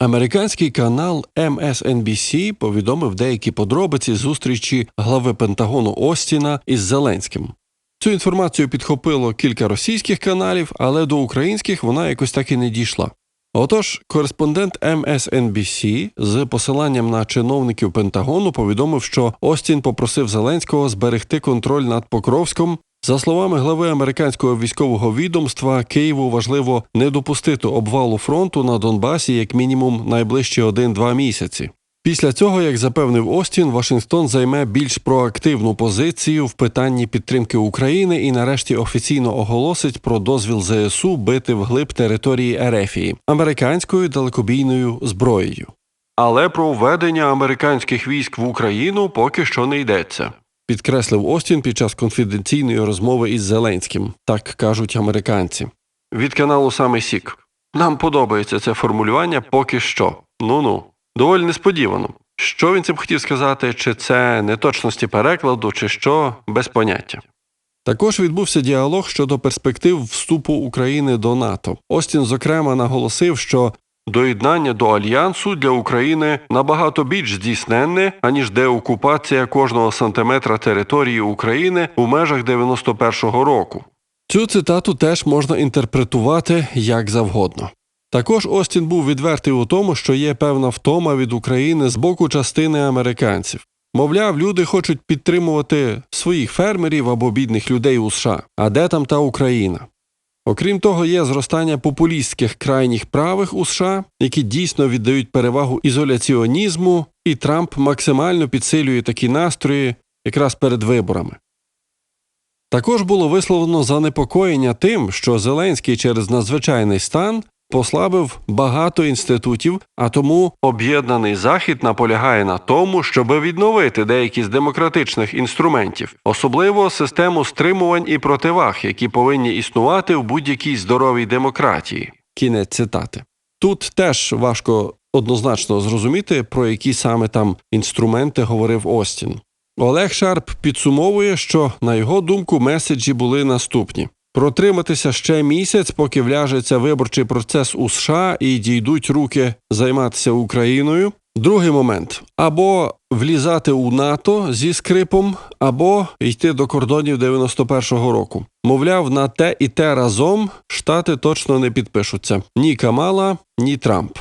Американський канал MSNBC повідомив деякі подробиці зустрічі глави Пентагону Остіна із Зеленським. Цю інформацію підхопило кілька російських каналів, але до українських вона якось так і не дійшла. Отож, кореспондент MSNBC з посиланням на чиновників Пентагону повідомив, що Остін попросив Зеленського зберегти контроль над Покровськом. За словами глави американського військового відомства, Києву важливо не допустити обвалу фронту на Донбасі як мінімум найближчі 1-2 місяці. Після цього, як запевнив Остін, Вашингтон займе більш проактивну позицію в питанні підтримки України і нарешті офіційно оголосить про дозвіл ЗСУ бити вглиб території Ерефії американською далекобійною зброєю. Але про введення американських військ в Україну поки що не йдеться. Підкреслив Остін під час конфіденційної розмови із Зеленським, так кажуть американці. Від каналу саме Сік. Нам подобається це формулювання поки що. Ну ну. Доволі несподівано. Що він цим хотів сказати, чи це неточності перекладу, чи що, без поняття. Також відбувся діалог щодо перспектив вступу України до НАТО. Остін, зокрема, наголосив, що доєднання до альянсу для України набагато більш здійсненне, аніж деокупація кожного сантиметра території України у межах 91-го року. Цю цитату теж можна інтерпретувати як завгодно. Також Остін був відвертий у тому, що є певна втома від України з боку частини американців. Мовляв, люди хочуть підтримувати своїх фермерів або бідних людей у США, а де там та Україна? Окрім того, є зростання популістських крайніх правих у США, які дійсно віддають перевагу ізоляціонізму, і Трамп максимально підсилює такі настрої якраз перед виборами. Також було висловлено занепокоєння тим, що Зеленський через надзвичайний стан послабив багато інститутів, а тому об'єднаний захід наполягає на тому, щоб відновити деякі з демократичних інструментів, особливо систему стримувань і противаг, які повинні існувати в будь-якій здоровій демократії. Кінець цитати. Тут теж важко однозначно зрозуміти, про які саме там інструменти говорив Остін. Олег Шарп підсумовує, що на його думку меседжі були наступні. Протриматися ще місяць, поки вляжеться виборчий процес у США і дійдуть руки займатися Україною. Другий момент або влізати у НАТО зі скрипом, або йти до кордонів 91-го року. Мовляв, на те і те разом штати точно не підпишуться ні Камала, ні Трамп.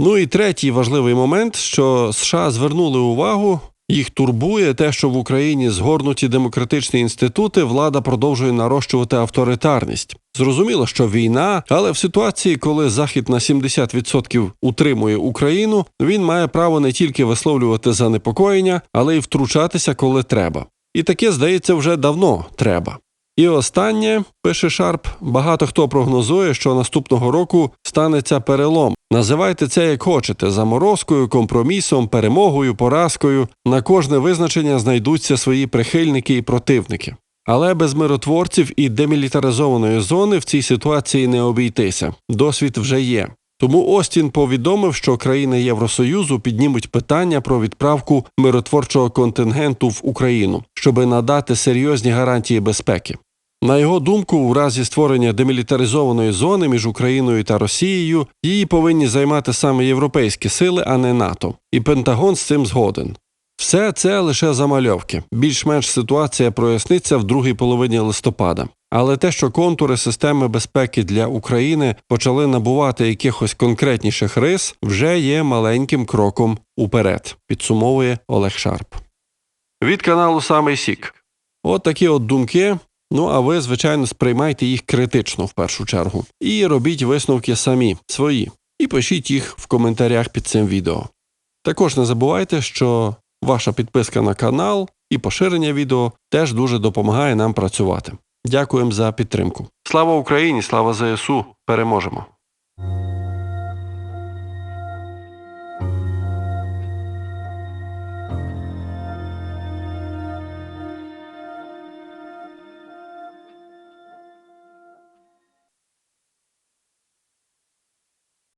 Ну і третій важливий момент, що США звернули увагу їх турбує те, що в Україні згорнуті демократичні інститути влада продовжує нарощувати авторитарність. Зрозуміло, що війна, але в ситуації, коли Захід на 70% утримує Україну, він має право не тільки висловлювати занепокоєння, але й втручатися, коли треба. І таке здається вже давно треба. І останнє пише Шарп: багато хто прогнозує, що наступного року станеться перелом. Називайте це як хочете: заморозкою, компромісом, перемогою, поразкою. На кожне визначення знайдуться свої прихильники і противники. Але без миротворців і демілітаризованої зони в цій ситуації не обійтися. Досвід вже є. Тому Остін повідомив, що країни Євросоюзу піднімуть питання про відправку миротворчого контингенту в Україну, щоби надати серйозні гарантії безпеки. На його думку, у разі створення демілітаризованої зони між Україною та Росією її повинні займати саме європейські сили, а не НАТО. І Пентагон з цим згоден. Все це лише замальовки. Більш-менш ситуація проясниться в другій половині листопада. Але те, що контури системи безпеки для України почали набувати якихось конкретніших рис, вже є маленьким кроком уперед, підсумовує Олег Шарп. Від каналу Самий Сік. От такі от думки. Ну а ви, звичайно, сприймайте їх критично в першу чергу. І робіть висновки самі, свої, і пишіть їх в коментарях під цим відео. Також не забувайте, що ваша підписка на канал і поширення відео теж дуже допомагає нам працювати. Дякуємо за підтримку. Слава Україні! Слава ЗСУ! Переможемо!